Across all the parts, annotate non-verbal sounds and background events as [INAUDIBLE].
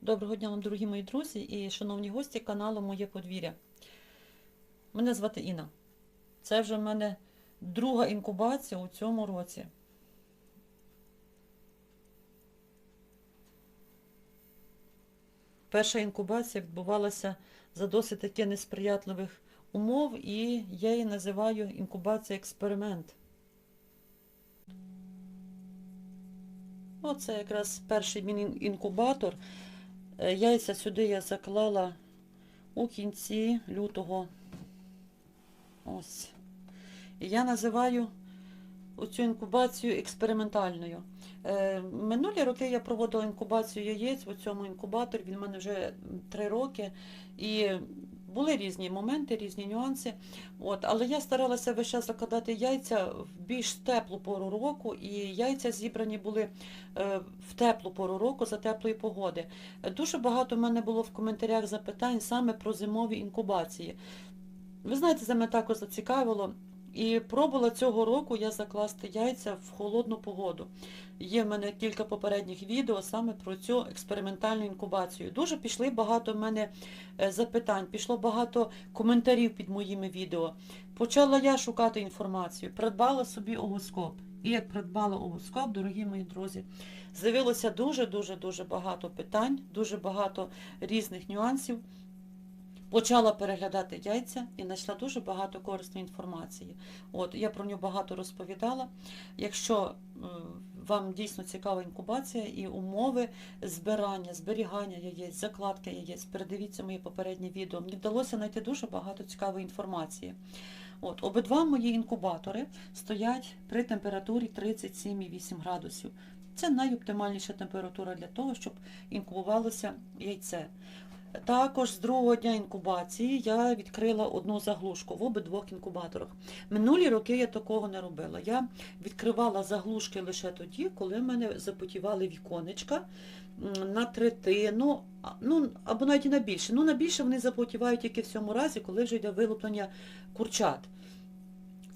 Доброго дня вам, дорогі мої друзі і шановні гості каналу Моє подвір'я. Мене звати Інна. Це вже в мене друга інкубація у цьому році. Перша інкубація відбувалася за досить таки несприятливих умов, і я її називаю інкубація експеримент. Оце якраз перший мій інкубатор. Е, Яйця сюди я заклала у кінці лютого. Ось. Я називаю оцю інкубацію експериментальною. Е, Минулі роки я проводила інкубацію яєць в цьому інкубаторі. Він в мене вже три роки. І були різні моменти, різні нюанси. От, але я старалася весь час закладати яйця в більш теплу пору року, і яйця зібрані були е, в теплу пору року за теплої погоди. Дуже багато в мене було в коментарях запитань саме про зимові інкубації. Ви знаєте, це мене також зацікавило. І пробувала цього року я закласти яйця в холодну погоду. Є в мене кілька попередніх відео саме про цю експериментальну інкубацію. Дуже пішли багато в мене е, запитань, пішло багато коментарів під моїми відео. Почала я шукати інформацію, придбала собі овоскоп. І як придбала овоскоп, дорогі мої друзі, з'явилося дуже-дуже дуже багато питань, дуже багато різних нюансів. Почала переглядати яйця і знайшла дуже багато корисної інформації. От, я про нього багато розповідала. Якщо е, вам дійсно цікава інкубація і умови збирання, зберігання яєць, закладки яєць, передивіться мої попередні відео. Мені вдалося знайти дуже багато цікавої інформації. От, обидва мої інкубатори стоять при температурі 37,8 градусів. Це найоптимальніша температура для того, щоб інкубувалося яйце. Також з другого дня інкубації я відкрила одну заглушку в обидвох інкубаторах. Минулі роки я такого не робила. Я відкривала заглушки лише тоді, коли в мене запотівали віконечка на третину, ну, або навіть і на більше. Ну, на більше вони запотівають тільки в цьому разі, коли вже йде вилуплення курчат.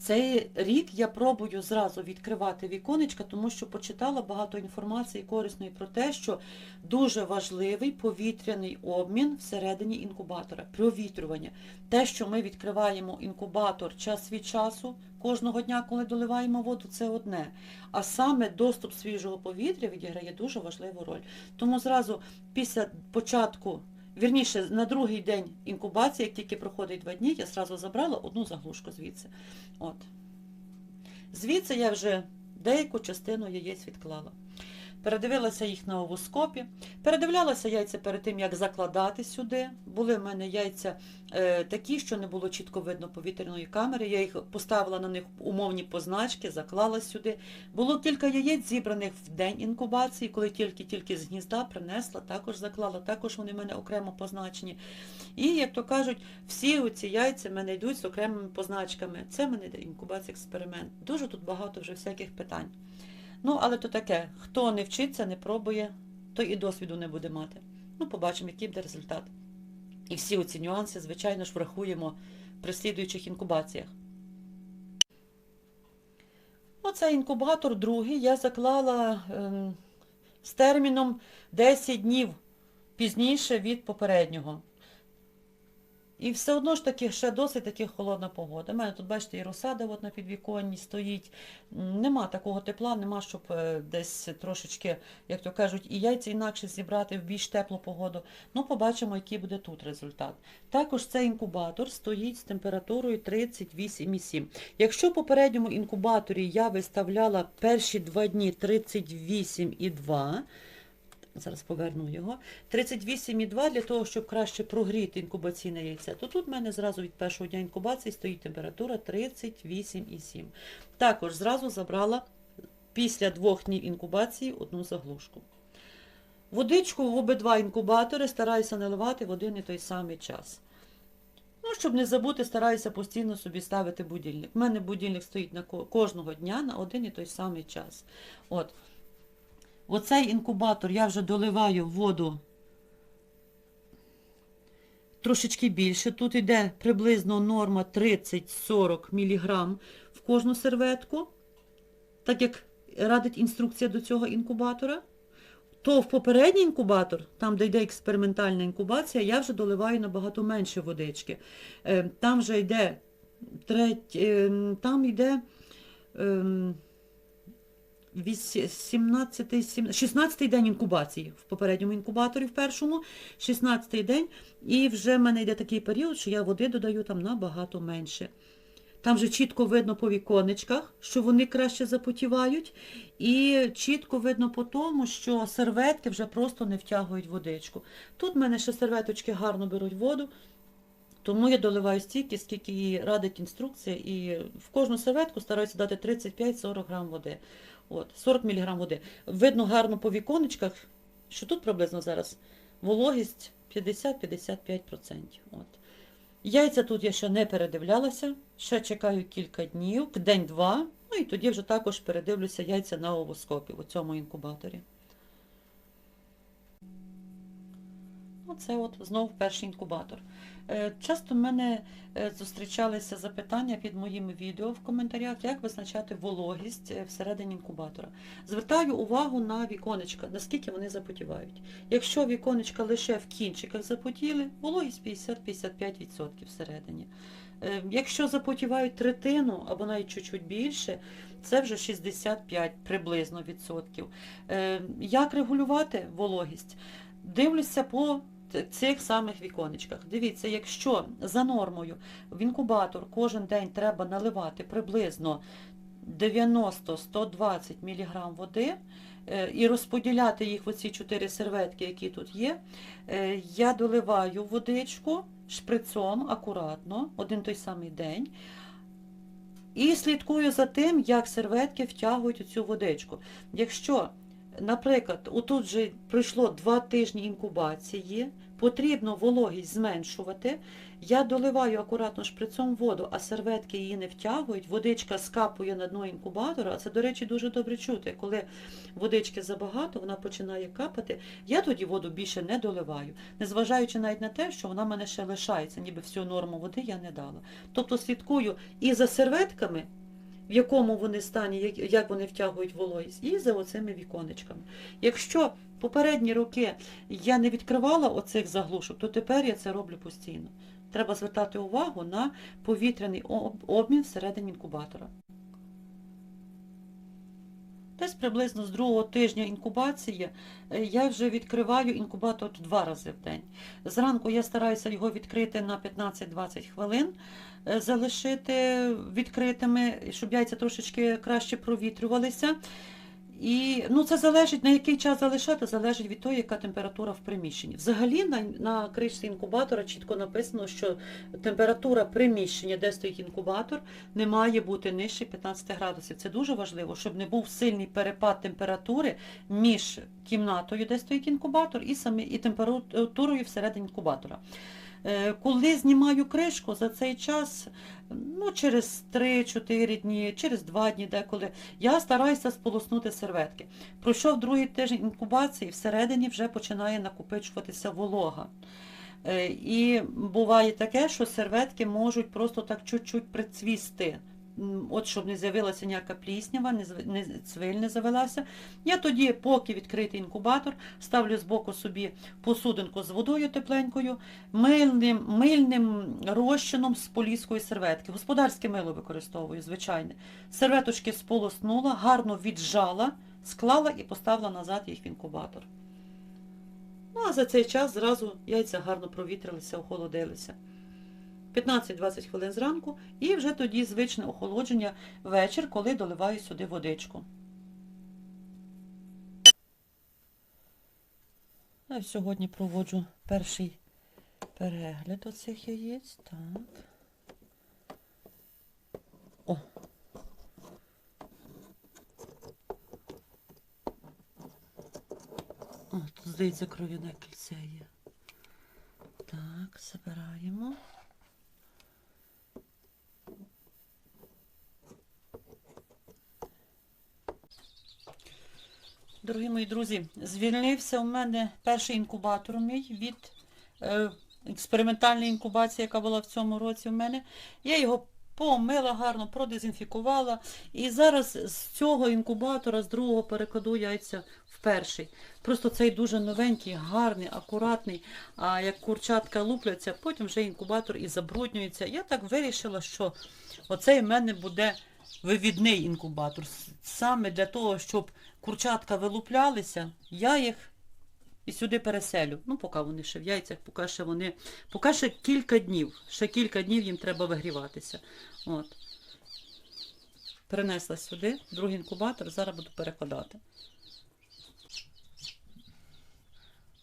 Цей рік я пробую зразу відкривати віконечка, тому що почитала багато інформації корисної про те, що дуже важливий повітряний обмін всередині інкубатора, провітрювання. Те, що ми відкриваємо інкубатор час від часу, кожного дня, коли доливаємо воду, це одне. А саме доступ свіжого повітря відіграє дуже важливу роль. Тому зразу після початку, вірніше, на другий день інкубації, як тільки проходить два дні, я зразу забрала одну заглушку звідси. От. Звідси я вже деяку частину яєць відклала. Передивилася їх на овоскопі. Передивлялася яйця перед тим, як закладати сюди. Були в мене яйця е, такі, що не було чітко видно повітряної камери. Я їх поставила на них умовні позначки, заклала сюди. Було кілька яєць зібраних в день інкубації, коли тільки-тільки з гнізда принесла, також заклала, також вони в мене окремо позначені. І, як то кажуть, всі оці яйця в мене йдуть з окремими позначками. Це в мене інкубація експеримент. Дуже тут багато вже всяких питань. Ну, але то таке, хто не вчиться, не пробує, той і досвіду не буде мати. Ну, побачимо, який буде результат. І всі оці нюанси, звичайно ж, врахуємо при слідуючих інкубаціях. Оцей інкубатор другий я заклала ем, з терміном 10 днів пізніше від попереднього. І все одно ж таки ще досить таки холодна погода. У мене тут, бачите, і розсада от на підвіконні стоїть. Нема такого тепла, нема, щоб е, десь трошечки, як то кажуть, і яйця інакше зібрати в більш теплу погоду. Ну, побачимо, який буде тут результат. Також цей інкубатор стоїть з температурою 38,7. Якщо в попередньому інкубаторі я виставляла перші два дні 38,2, Зараз поверну його. 38,2 для того, щоб краще прогріти інкубаційне яйце. То тут в мене зразу від першого дня інкубації стоїть температура 38,7. Також зразу забрала після двох днів інкубації одну заглушку. Водичку в обидва інкубатори стараюся наливати в один і той самий час. Ну, щоб не забути, стараюся постійно собі ставити будильник. У мене будильник стоїть на кожного дня на один і той самий час. От. Оцей інкубатор я вже доливаю воду трошечки більше. Тут йде приблизно норма 30-40 мг в кожну серветку, так як радить інструкція до цього інкубатора. то в попередній інкубатор, там, де йде експериментальна інкубація, я вже доливаю набагато менше водички. Е, Там вже йде треть, е, там йде ем, віс- 17, 17, 16 день інкубації в попередньому інкубаторі, в першому, 16-й день, і вже в мене йде такий період, що я води додаю там набагато менше. Там вже чітко видно по віконечках, що вони краще запотівають, і чітко видно по тому, що серветки вже просто не втягують водичку. Тут в мене ще серветочки гарно беруть воду, тому я доливаю стільки, скільки її радить інструкція, і в кожну серветку стараюся дати 35-40 грам води. От, 40 мг води. Видно гарно по віконечках, що тут приблизно зараз вологість 50-55%. От. Яйця тут я ще не передивлялася, ще чекаю кілька днів, день-два, ну і тоді вже також передивлюся яйця на овоскопі у цьому інкубаторі. Оце от знов перший інкубатор. Е, Часто в мене е, зустрічалися запитання під моїми відео в коментарях, як визначати вологість е, всередині інкубатора. Звертаю увагу на віконечка, наскільки вони запотівають. Якщо віконечка лише в кінчиках запотіли, вологість 50-55% всередині. Якщо запотівають третину або навіть чуть-чуть більше, це вже 65 приблизно відсотків. Як регулювати вологість? Дивлюся по цих самих віконечках. Дивіться, якщо за нормою в інкубатор кожен день треба наливати приблизно 90-120 мг води е, і розподіляти їх в оці чотири серветки, які тут є, е, я доливаю водичку шприцом акуратно, один той самий день, і слідкую за тим, як серветки втягують цю водичку. Якщо Наприклад, отут вже пройшло два тижні інкубації, потрібно вологість зменшувати. Я доливаю акуратно шприцом воду, а серветки її не втягують, водичка скапує на дно інкубатора, а це, до речі, дуже добре чути. Коли водички забагато, вона починає капати, я тоді воду більше не доливаю, незважаючи навіть на те, що вона мене ще лишається, ніби всю норму води я не дала. Тобто слідкую і за серветками, в якому вони стані, як, вони втягують вологість, і за оцими віконечками. Якщо попередні роки я не відкривала оцих заглушок, то тепер я це роблю постійно. Треба звертати увагу на повітряний обмін всередині інкубатора. Десь приблизно з другого тижня інкубації е, я вже відкриваю інкубатор два рази в день. Зранку я стараюся його відкрити на 15-20 хвилин, залишити відкритими, щоб яйця трошечки краще провітрювалися. І ну, це залежить, на який час залишати, залежить від того, яка температура в приміщенні. Взагалі на, на кришці інкубатора чітко написано, що температура приміщення, де стоїть інкубатор, не має бути нижче 15 градусів. Це дуже важливо, щоб не був сильний перепад температури між кімнатою, де стоїть інкубатор, і, самі, і температурою всередині інкубатора. Е, Коли знімаю кришку, за цей час, ну, через 3-4 дні, через 2 дні деколи, я стараюся сполоснути серветки. Пройшов другий тиждень інкубації, всередині вже починає накопичуватися волога. Е, І буває таке, що серветки можуть просто так чуть-чуть прицвісти. От щоб не з'явилася ніяка пліснява, не не цвиль не завелася. Я тоді, поки відкритий інкубатор, ставлю збоку собі посудинку з водою тепленькою, мильним, мильним розчином з поліської серветки. Господарське мило використовую, звичайне. Серветочки сполоснула, гарно віджала, склала і поставила назад їх в інкубатор. Ну, а за цей час зразу яйця гарно провітрилися, охолодилися. 15-20 хвилин зранку і вже тоді звичне охолодження вечір, коли доливаю сюди водичку. А Сьогодні проводжу перший перегляд оцих яєць. Так. О. О, тут, здається, кров'яне кільце є. Так, забираємо. Дорогі мої друзі, звільнився у мене перший інкубатор мій від е, експериментальної інкубації, яка була в цьому році в мене. Я його помила гарно, продезінфікувала. І зараз з цього інкубатора, з другого перекладу яйця в перший. Просто цей дуже новенький, гарний, акуратний. А як курчатка лупляться, потім вже інкубатор і забруднюється. Я так вирішила, що оцей в мене буде вивідний інкубатор. Саме для того, щоб курчатка вилуплялися, я їх і сюди переселю. Ну, поки вони ще в яйцях, поки ще вони. Поки ще кілька днів. Ще кілька днів їм треба вигріватися. От. Перенесла сюди, другий інкубатор, зараз буду перекладати.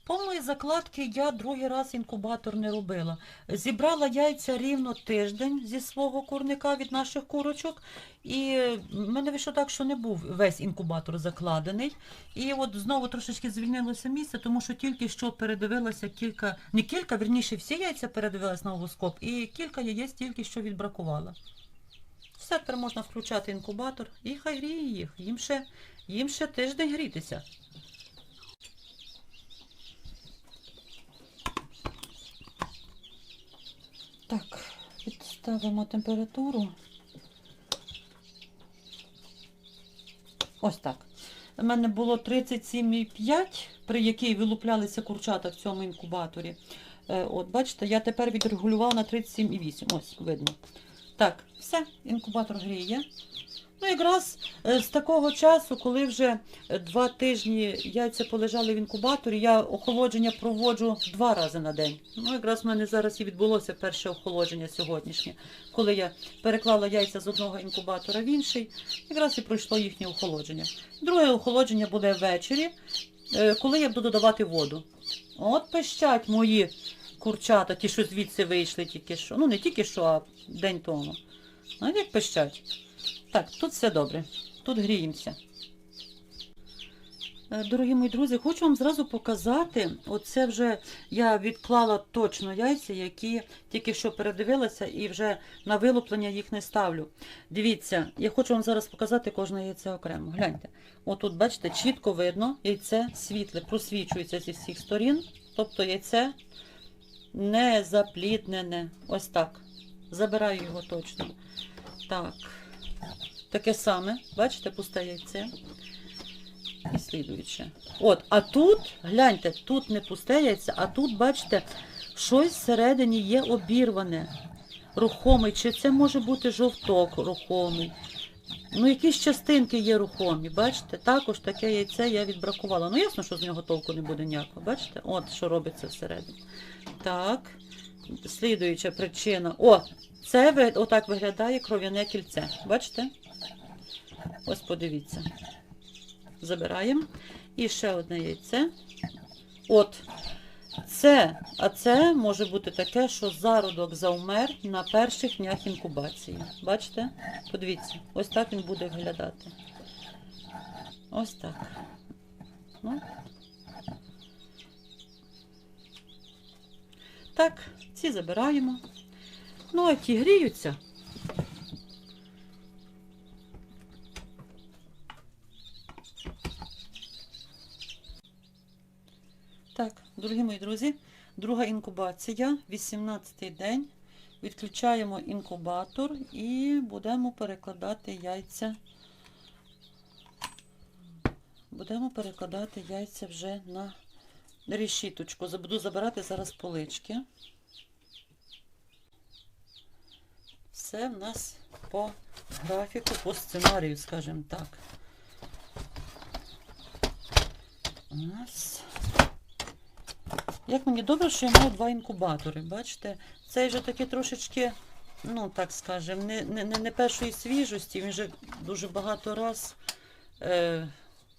Повної закладки я другий раз інкубатор не робила. Зібрала яйця рівно тиждень зі свого курника від наших курочок. І в мене вийшло так, що не був весь інкубатор закладений. І от знову трошечки звільнилося місце, тому що тільки що передивилася кілька, не кілька, верніше всі яйця передивилась на овоскоп, і кілька яєць тільки що відбракувала. Все, тепер можна включати інкубатор і хай гріє їх. Їм ще, їм ще тиждень грітися. Так, підставимо температуру. Ось так. У мене було 37,5, при якій вилуплялися курчата в цьому інкубаторі. Е, От, бачите, я тепер відрегулювала на 37,8. Ось, видно. Так, все, інкубатор гріє. Ну, якраз е, з такого часу, коли вже е, два тижні яйця полежали в інкубаторі, я охолодження проводжу два рази на день. Ну, якраз в мене зараз і відбулося перше охолодження сьогоднішнє, коли я переклала яйця з одного інкубатора в інший, якраз і пройшло їхнє охолодження. Друге охолодження буде ввечері, е, коли я буду додавати воду. От пищать мої курчата, ті, що звідси вийшли тільки що. Ну, не тільки що, а день тому. Знаєте, як пищать? Так, тут все добре. Тут гріємося. Е, Дорогі мої друзі, хочу вам зразу показати. Оце вже я відклала точно яйця, які тільки що передивилася і вже на вилуплення їх не ставлю. Дивіться, я хочу вам зараз показати кожне яйце окремо. Гляньте. Отут, бачите, чітко видно, яйце світле, просвічується зі всіх сторін. Тобто яйце не запліднене. Ось так. Забираю його точно. Так. Таке саме, бачите, пусте яйце. І слідуюче. От, а тут, гляньте, тут не пусте яйце, а тут, бачите, щось всередині є обірване, рухомий. Чи це може бути жовток рухомий? Ну, якісь частинки є рухомі, бачите? Також таке яйце я відбракувала. Ну, ясно, що з нього толку не буде ніякого, бачите? От що робиться всередині. Так, слідуюча причина. О, це отак виглядає кров'яне кільце. Бачите? Ось подивіться. Забираємо. І ще одне яйце. От. Це, а це може бути таке, що зародок завмер на перших днях інкубації. Бачите? Подивіться, ось так він буде виглядати. Ось так. Ну. Так, ці забираємо. Ну, а ті гріються. Так, дорогі мої друзі, друга інкубація, 18-й день. Відключаємо інкубатор і будемо перекладати яйця. Будемо перекладати яйця вже на решіточку. Буду забирати зараз полички. Все в нас по графіку, по сценарію, скажімо так. У нас. Як мені добре, що я маю два інкубатори. Бачите, цей вже такий трошечки, ну так скажемо, не, не, не першої свіжості. Він вже дуже багато раз е,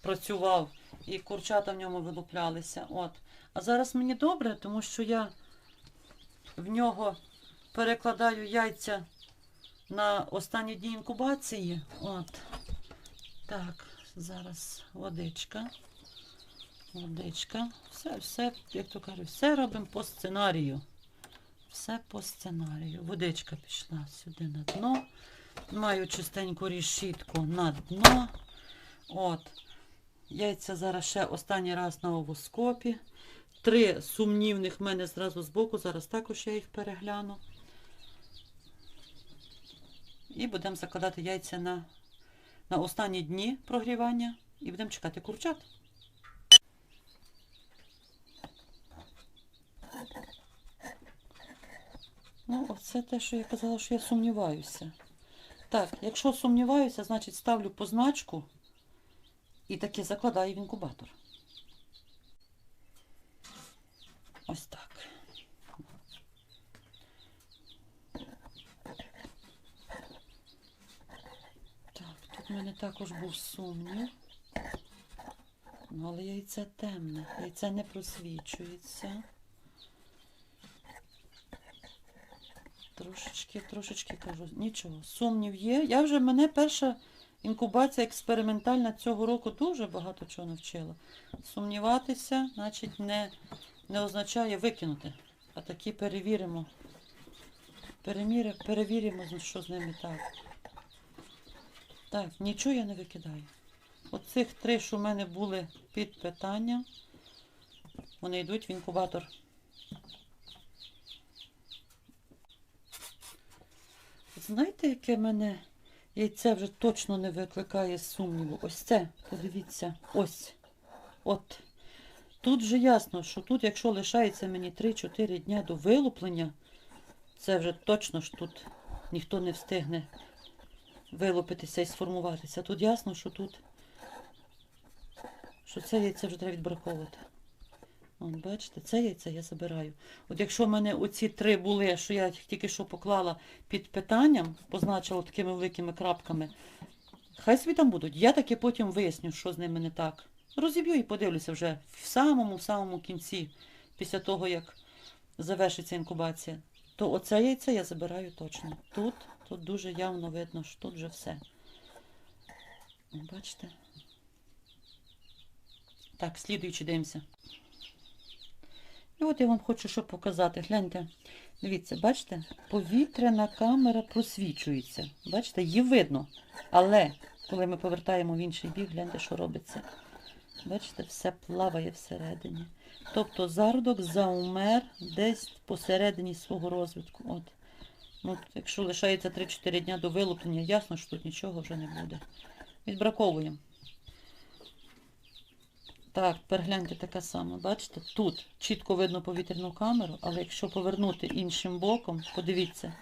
працював і курчата в ньому вилуплялися. От. А зараз мені добре, тому що я в нього перекладаю яйця на останні дні інкубації. От. Так, зараз водичка. Водичка. Все, все, як то кажуть, все робимо по сценарію. Все по сценарію. Водичка пішла сюди на дно. Маю чистеньку решітку на дно. От. Яйця зараз ще останній раз на овоскопі. Три сумнівних в мене зразу збоку. Зараз також я їх перегляну. І будемо закладати яйця на, на останні дні прогрівання і будемо чекати курчат. Ну, оце те, що я казала, що я сумніваюся. Так, якщо сумніваюся, значить ставлю позначку і таки закладаю в інкубатор. Ось так. В мене також був сумнів. Ну, але яйце темне, яйце не просвічується. Трошечки, трошечки кажу, нічого, сумнів є. Я вже мене перша інкубація експериментальна цього року дуже багато чого навчила. Сумніватися, значить, не, не означає викинути. А таки перевіримо. Переміри, перевіримо, що з ними так. Так, нічого я не викидаю. Оцих три, що в мене були під питання, вони йдуть в інкубатор. Знаєте, яке мене яйце вже точно не викликає сумніву? Ось це, подивіться, ось. От. Тут же ясно, що тут, якщо лишається мені 3-4 дня до вилуплення, це вже точно ж тут ніхто не встигне вилупитися і сформуватися. Тут ясно, що тут що це яйце вже треба відбраковувати. От, бачите, це яйце я забираю. От якщо в мене оці три були, що я їх тільки що поклала під питанням, позначила такими великими крапками, хай собі там будуть. Я таки потім виясню, що з ними не так. Розіб'ю і подивлюся вже в самому в самому кінці, після того, як завершиться інкубація. То оце яйце я забираю точно. Тут, тут дуже явно видно, що тут вже все. Бачите? Так, слідуючи дивимося. І от я вам хочу що показати. Гляньте. Дивіться, бачите, повітряна камера просвічується. Бачите, її видно. Але коли ми повертаємо в інший бік, гляньте, що робиться. Бачите, все плаває всередині. Тобто зародок заумер десь посередині свого розвитку. От. Ну, якщо лишається 3-4 дня до вилуплення, ясно, що тут нічого вже не буде. Відбраковуємо. Так, перегляньте таке саме. Бачите, тут чітко видно повітряну камеру, але якщо повернути іншим боком, подивіться,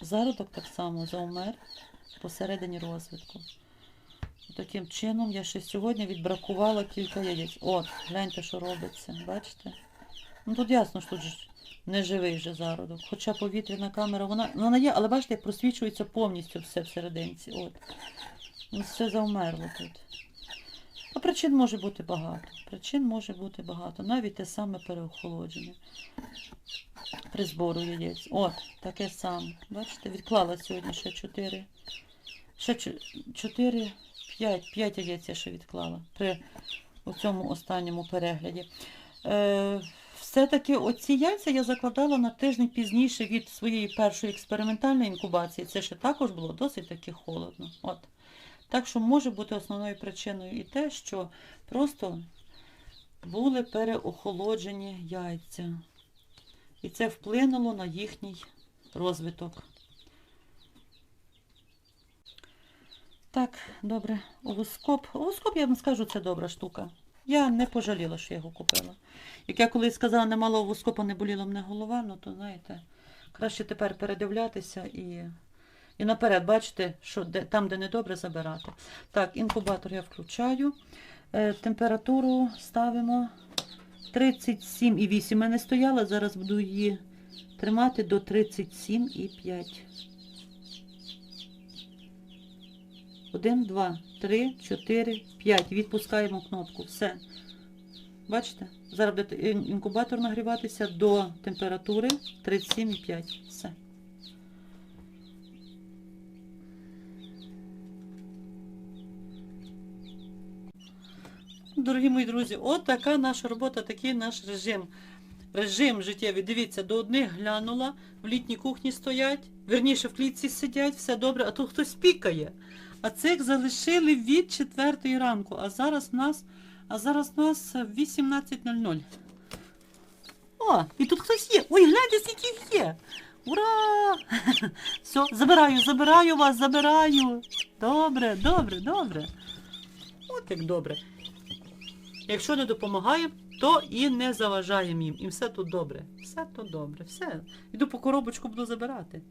зародок так само заумер посередині розвитку. Таким чином я ще сьогодні відбракувала кілька яєць. От, гляньте, що робиться. Бачите? Ну тут ясно, що тут ж не живий вже зародок. Хоча повітряна камера, вона, вона є, але бачите, як просвічується повністю все всерединці. От. Ну, Все завмерло тут. А причин може бути багато. Причин може бути багато. Навіть те саме переохолодження. При збору яєць. От, таке саме. Бачите, відклала сьогодні ще 4. Ще 4, 5, 5 яєць я ще відклала при цьому останньому перегляді. Е, все-таки оці яйця я закладала на тиждень пізніше від своєї першої експериментальної інкубації. Це ще також було досить таки холодно. От. Так що може бути основною причиною і те, що просто були переохолоджені яйця. І це вплинуло на їхній розвиток. Так, добре, овоскоп. Овоскоп, я вам скажу, це добра штука. Я не пожаліла, що я його купила. Як я колись сказала, не мала овоскопа, не боліла мене голова, ну то знаєте, краще тепер передивлятися і, і наперед бачите, що де, там, де недобре, забирати. Так, інкубатор я включаю. Е, температуру ставимо 37,8 в мене стояла, зараз буду її тримати до 37,5. Один, два, три, чотири, п'ять. Відпускаємо кнопку. Все. Бачите? Зараз буде інкубатор нагріватися до температури 37,5. Все. Дорогі мої друзі, от така наша робота, такий наш режим. Режим життєвий. Дивіться, до одних глянула, в літній кухні стоять, верніше в клітці сидять, все добре, а тут хтось пікає. А цих залишили від 4 ранку, а зараз в нас, а зараз в нас 18.00. О, і тут хтось є. Ой, гляньте, скільки є. Ура! [LAUGHS] Все, забираю, забираю вас, забираю. Добре, добре, добре. От як добре. Якщо не допомагаємо, то і не заважаємо їм. І все тут добре. Все тут добре, все. Іду по коробочку буду забирати.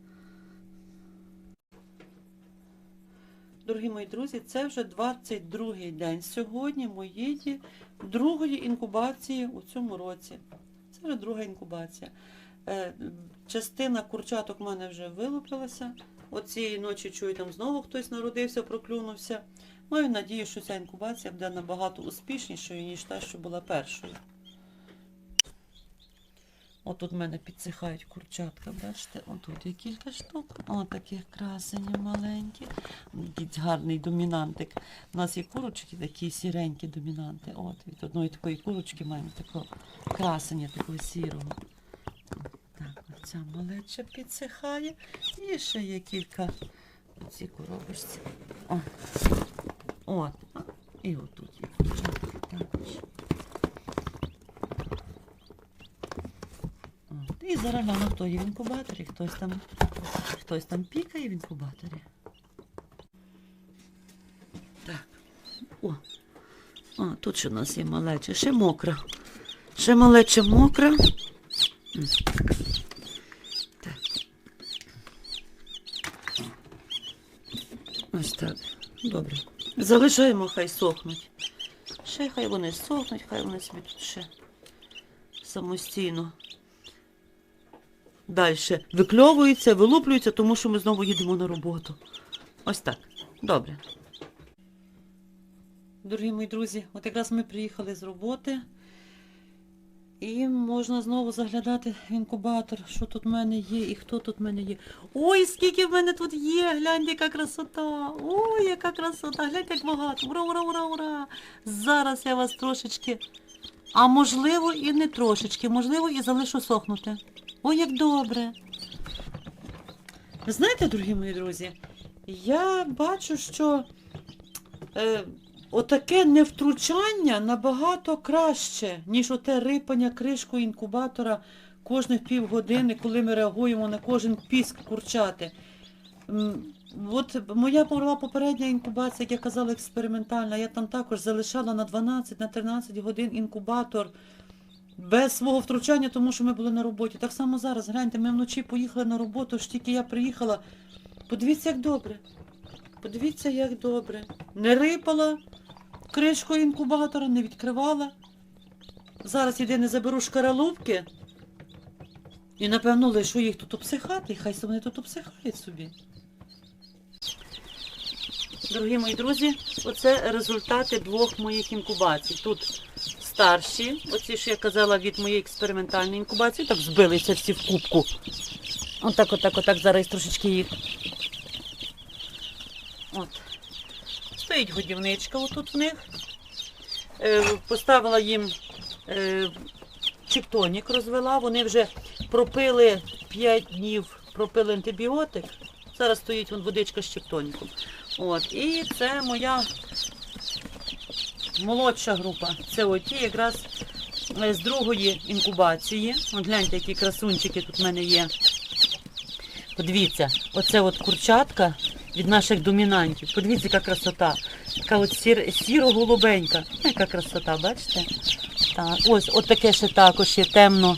Дорогі мої друзі, це вже 22-й день сьогодні моєї другої інкубації у цьому році. Це вже друга інкубація. Е, частина курчаток в мене вже вилупилася. Оцієї ночі чую, там знову хтось народився, проклюнувся. Маю надію, що ця інкубація буде набагато успішнішою, ніж та, що була першою. Отут в мене підсихають курчатка, бачите, отут є кілька штук. О, таких красені маленькі. Якийсь гарний домінантик. У нас є курочки, такі сіренькі домінанти. От, від одної такої курочки маємо такого красення, такого сірого. Так, оця малеча підсихає. І ще є кілька оці коробочці. О. От. І отут є курчатки також. От. І зараз гляну, хто є в інкубаторі, хтось там, хтось там пікає в інкубаторі. Так. О. А, тут ще у нас є малеча, ще мокра. Ще малеча мокра. Так. Ось так. Добре. Залишаємо, хай сохнуть. Ще хай вони сохнуть, хай вони собі тут ще самостійно. Далі викльовуються, вилуплюються, тому що ми знову їдемо на роботу. Ось так. Добре. Дорогі мої друзі, от якраз ми приїхали з роботи. І можна знову заглядати в інкубатор, що тут в мене є і хто тут в мене є. Ой, скільки в мене тут є! Гляньте, яка красота! Ой, яка красота! Гляньте, як багато! Ура, ура, ура, ура! Зараз я вас трошечки, а можливо і не трошечки, можливо, і залишу сохнути. Ой, як добре! Знаєте, дорогі мої друзі, я бачу, що е, отаке невтручання набагато краще, ніж оте рипання кришкою інкубатора кожних півгодини, коли ми реагуємо на кожен піск курчати. От моя була попередня інкубація, як я казала, експериментальна. Я там також залишала на 12, на 13 годин інкубатор без свого втручання, тому що ми були на роботі. Так само зараз, гляньте, ми вночі поїхали на роботу, ж тільки я приїхала. Подивіться, як добре. Подивіться, як добре. Не рипала кришкою інкубатора, не відкривала. Зараз єдине заберу шкаралупки. І, напевно, лишу їх тут обсихати, і хай вони тут обсихають собі. Дорогі мої друзі, оце результати двох моїх інкубацій. Тут старші, оці, що я казала, від моєї експериментальної інкубації, так збилися всі в кубку. Отак, отак, отак, зараз трошечки їх. От. Стоїть годівничка отут в них. Е, поставила їм е, чиктонік розвела, вони вже пропили 5 днів, пропили антибіотик. Зараз стоїть вон водичка з чиктоніком. От. І це моя молодша група. Це оті якраз е, з другої інкубації. От гляньте, які красунчики тут в мене є. Подивіться, оце от курчатка від наших домінантів. Подивіться, яка красота. Така от сір, сіро-голубенька. Яка красота, бачите? Так, ось, от ще також є темно.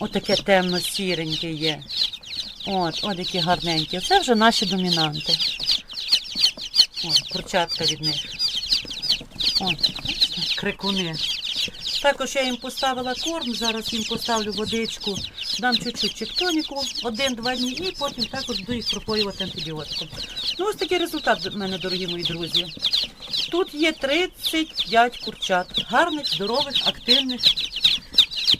От таке темно-сіреньке є. От, от які гарненькі. Це вже наші домінанти. От, курчатка від них. Бачите, крикуни. Також я їм поставила корм, зараз їм поставлю водичку, дам чуть-чуть чектоніку, один-два дні, і потім також буду їх пропоювати антибіотиком. Ну, ось такий результат в мене, дорогі мої друзі. Тут є 35 курчат, гарних, здорових, активних.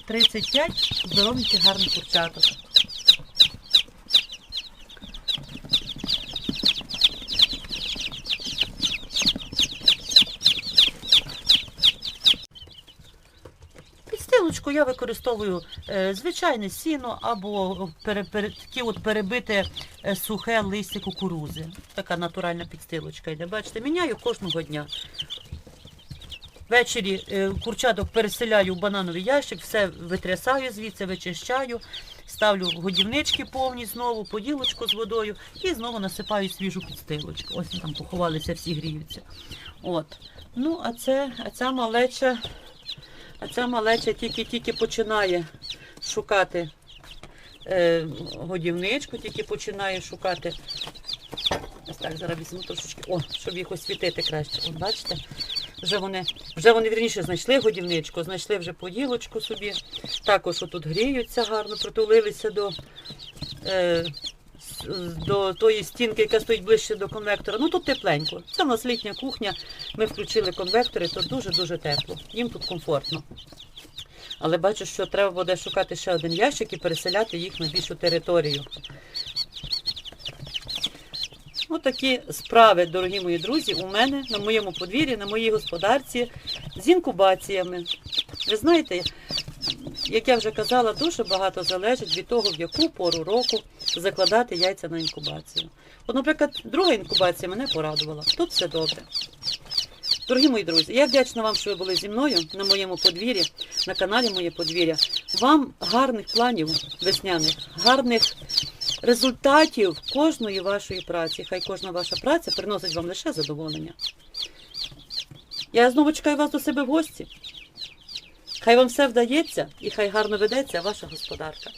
35 здорових і гарних курчаток. Підстилочку я використовую е, звичайне сіно або такі от перебите е, сухе листя кукурузи. Така натуральна підстилочка йде. Бачите, міняю кожного дня. Ввечері е, курчаток переселяю в банановий ящик, все витрясаю звідси, вичищаю. ставлю годівнички повні знову, поділочку з водою і знову насипаю свіжу підстилочку. Ось там поховалися, всі гріються. От. Ну, а це, а ця малеча, а ця малеча тільки-тільки починає шукати е, годівничку, тільки починає шукати. Ось так, зараз візьму трошечки. О, щоб їх освітити краще. От бачите? Вже вони, вже вони вірніше знайшли годівничку, знайшли вже поділочку собі. Також отут гріються гарно, притулилися до, е, до тої стінки, яка стоїть ближче до конвектора. Ну тут тепленько. Це в нас літня кухня. Ми включили конвектори, то дуже-дуже тепло. Їм тут комфортно. Але бачу, що треба буде шукати ще один ящик і переселяти їх на більшу територію. Отакі справи, дорогі мої друзі, у мене на моєму подвір'ї, на моїй господарці з інкубаціями. Ви знаєте, як я вже казала, дуже багато залежить від того, в яку пору року закладати яйця на інкубацію. От, наприклад, друга інкубація мене порадувала. Тут все добре. Дорогі мої друзі, я вдячна вам, що ви були зі мною на моєму подвір'ї, на каналі Моє подвір'я. Вам гарних планів весняних, гарних результатів кожної вашої праці. Хай кожна ваша праця приносить вам лише задоволення. Я знову чекаю вас до себе в гості. Хай вам все вдається і хай гарно ведеться ваша господарка.